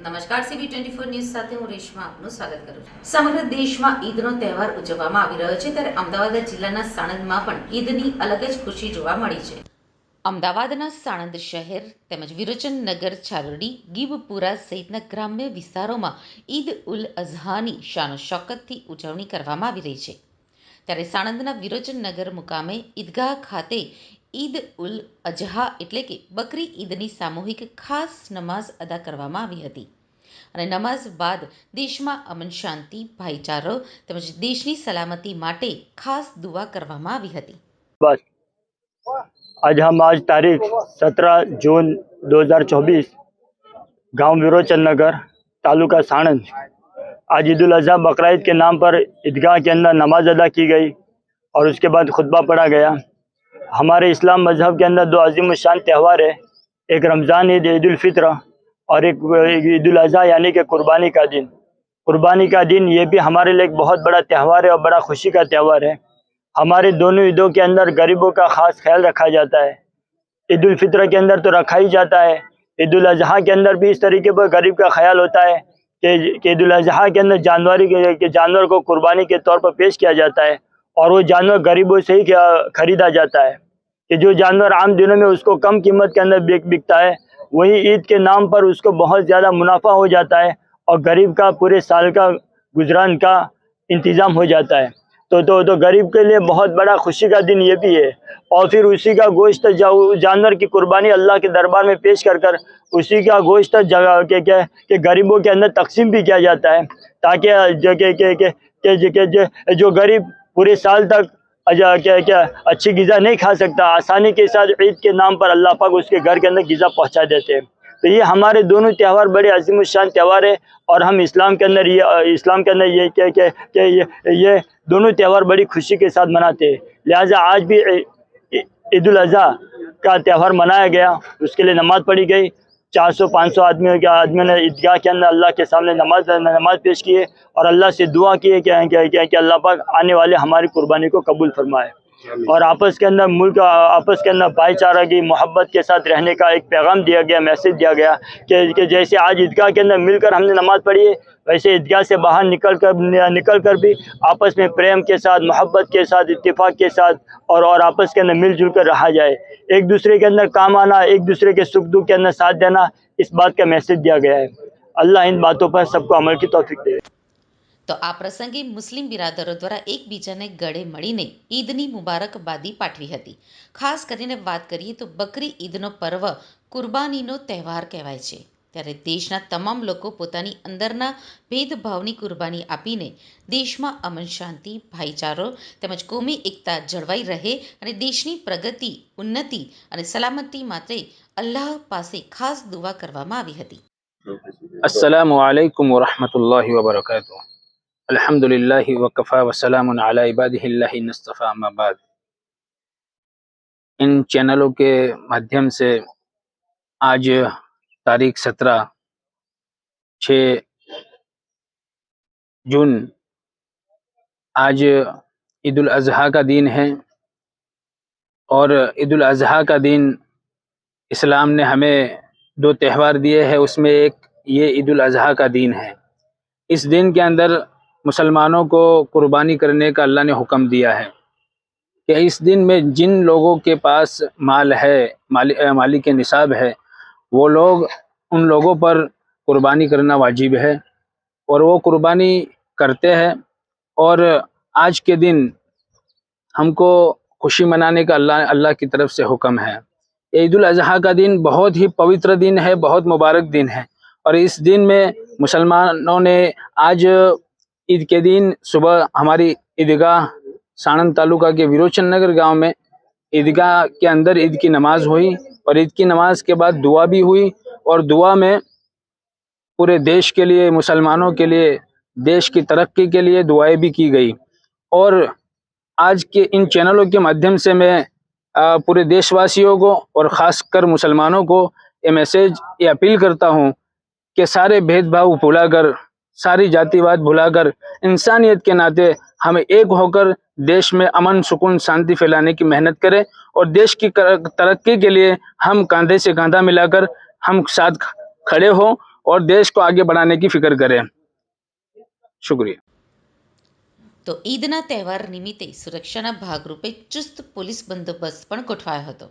નમસ્કાર CB twenty four news સાથે હું રેશમા આપનું સ્વાગત કરું છું. સમગ્ર દેશમાં ઈદનો તહેવાર ઉજવવામાં આવી રહ્યો છે ત્યારે અમદાવાદ જિલ્લાના સાણંદમાં પણ ઈદની અલગ જ ખુશી જોવા મળી છે. અમદાવાદના સાણંદ શહેર તેમજ વિરોચનનગર છારોડી, ગીબપુરા સહિતના ગ્રામ્ય વિસ્તારોમાં ઈદ ઉલ અઝહાની શાનો શોકતથી ઉજવણી કરવામાં આવી રહી છે. ત્યારે સાણંદના વિરોચનનગર મુકામે ઈદગાહ ખાતે بکرید ساموہ خاص نماز ادا کرتی تاریخ سترہ جون دو ہزار چوبیس گاؤں نگر تلوک سنند آج از بکرا کے اندر نماز ادا کی گئی اور اس کے بعد ختبہ پڑا گیا ہمارے اسلام مذہب کے اندر دو عظیم الشان تہوار ہے، ایک رمضان عید عید الفطر اور ایک عید الاضحیٰ یعنی کہ قربانی کا دن۔ قربانی کا دن یہ بھی ہمارے لیے ایک بہت بڑا تہوار ہے اور بڑا خوشی کا تہوار ہے۔ ہمارے دونوں عیدوں کے اندر غریبوں کا خاص خیال رکھا جاتا ہے۔ عید الفطر کے اندر تو رکھا ہی جاتا ہے۔ عید الاضحیٰ کے اندر بھی اس طریقے پر غریب کا خیال ہوتا ہے کہ عید الاضحیٰ کے اندر جانوری کے جانور کو قربانی کے طور پر پیش کیا جاتا ہے۔ اور وہ جانور غریبوں سے ہی خریدا جاتا ہے کہ جو جانور عام دنوں میں اس کو کم قیمت کے اندر بک بکتا ہے، وہی عید کے نام پر اس کو بہت زیادہ منافع ہو جاتا ہے اور غریب کا پورے سال کا گزران کا انتظام ہو جاتا ہے۔ تو تو تو غریب کے لیے بہت بڑا خوشی کا دن یہ بھی ہے۔ اور پھر اسی کا گوشت جانور کی قربانی اللہ کے دربار میں پیش کر کر اسی کا گوشت جگہ کہ کہ غریبوں کے اندر تقسیم بھی کیا جاتا ہے تاکہ جو کہ جو غریب پورے سال تک کیا کیا اچھی غذا نہیں کھا سکتا آسانی کے ساتھ عید کے نام پر اللہ پاک اس کے گھر کے اندر غذا پہنچا دیتے ہیں۔ تو یہ ہمارے دونوں تہوار بڑے عظیم الشان تہوار ہے اور ہم اسلام کے اندر یہ اسلام کے اندر یہ کیا کہ, کہ یہ یہ دونوں تہوار بڑی خوشی کے ساتھ مناتے ہیں۔ لہٰذا آج بھی عید الاضحیٰ کا تہوار منایا گیا اس کے لیے نماز پڑھی گئی۔ چار سو، پانچ سو آدمیوں کے آدمیوں نے عیدگاہ کے اندر اللہ کے سامنے نماز نماز پیش کی اور اللہ سے دعا کی کہ اللہ پاک آنے والے ہماری قربانی کو قبول فرمائے۔ اور آپس کے اندر ملک، آپس کے اندر بھائی چارہ کی محبت کے ساتھ رہنے کا ایک پیغام دیا گیا میسج دیا گیا کہ جیسے آج عیدگاہ کے اندر مل کر ہم نے نماز پڑھی ہے، ویسے عیدگاہ سے باہر نکل کر نکل کر بھی آپس میں پریم کے ساتھ، محبت کے ساتھ، اتفاق کے ساتھ اور اور آپس کے اندر مل جل کر رہا جائے۔ ایک دوسرے کے اندر کام آنا، ایک دوسرے کے سکھ دکھ کے اندر ساتھ دینا، اس بات کا میسج دیا گیا ہے۔ اللہ ان باتوں پر سب کو عمل کی توفیق دے۔ તો આ પ્રસંગે મુસ્લિમ બિરાદરો દ્વારા એકબીજાને ગળે મળીને ઈદની મુબારકબાદી પાઠવી હતી. ખાસ કરીને વાત કરીએ તો બકરી ઈદનો પર્વ કુરબાનીનો તહેવાર કહેવાય છે. ત્યારે દેશના તમામ લોકો પોતાની અંદરના ભેદભાવની કુરબાની આપીને દેશમાં અમન શાંતિ, ભાઈચારો તેમજ કોમી એકતા જળવાઈ રહે અને દેશની પ્રગતિ, ઉન્નતિ અને સલામતી માટે અલ્લાહ પાસે ખાસ દુવા કરવામાં આવી હતી. અસલામ વાલેકુમ વરહમતુલ્લાહ વબરકાતુહ. الحمد للہ وقفا وسلام علی اللہ نصطفیٰ اما بعد. ان چینلوں کے مادھیم سے آج تاریخ سترہ چھ جون آج عید الاضحیٰ کا دن ہے اور عید الاضحیٰ کا دن اسلام نے ہمیں دو تہوار دیے ہیں، اس میں ایک یہ عید الاضحیٰ کا دن ہے۔ اس دن کے اندر مسلمانوں کو قربانی کرنے کا اللہ نے حکم دیا ہے کہ اس دن میں جن لوگوں کے پاس مال ہے، مالی کے نصاب ہے، وہ لوگ ان لوگوں پر قربانی کرنا واجب ہے اور وہ قربانی کرتے ہیں اور آج کے دن ہم کو خوشی منانے کا اللہ اللہ کی طرف سے حکم ہے۔ عید الاضحیٰ کا دن بہت ہی پوتر دن ہے، بہت مبارک دن ہے اور اس دن میں مسلمانوں نے آج عید کے دن صبح ہماری عیدگاہ سانند تعلقہ کے ویروچن نگر گاؤں میں عیدگاہ کے اندر عید کی نماز ہوئی اور عید کی نماز کے بعد دعا بھی ہوئی اور دعا میں پورے دیش کے لیے، مسلمانوں کے لیے، دیش کی ترقی کے لیے دعائیں بھی کی گئی۔ اور آج کے ان چینلوں کے مادھیم سے میں پورے دیش واسیوں کو اور خاص کر مسلمانوں کو یہ میسیج، یہ اپیل کرتا ہوں کہ سارے بھید بھاؤ بھلا کر ساری جاتی واد بھلا کر انسانیت کے ناتے ہمیں ایک ہو کر دیش میں امن، سکون سانتی فیلانے کی محنت کریں اور دیش کی ترقی کے لیے ہم کاندھے سے کاندھا ملا کر ہم ساتھ کھڑے ہوں اور دیش کو آگے بڑھانے کی فکر کریں۔ شکریہ۔ તો ઈદના તહેવાર નિમિત્તે સુરક્ષાના ભાગરૂપે ચુસ્ત પોલીસ બંદોબસ્ત પણ ગોઠવાયો હતો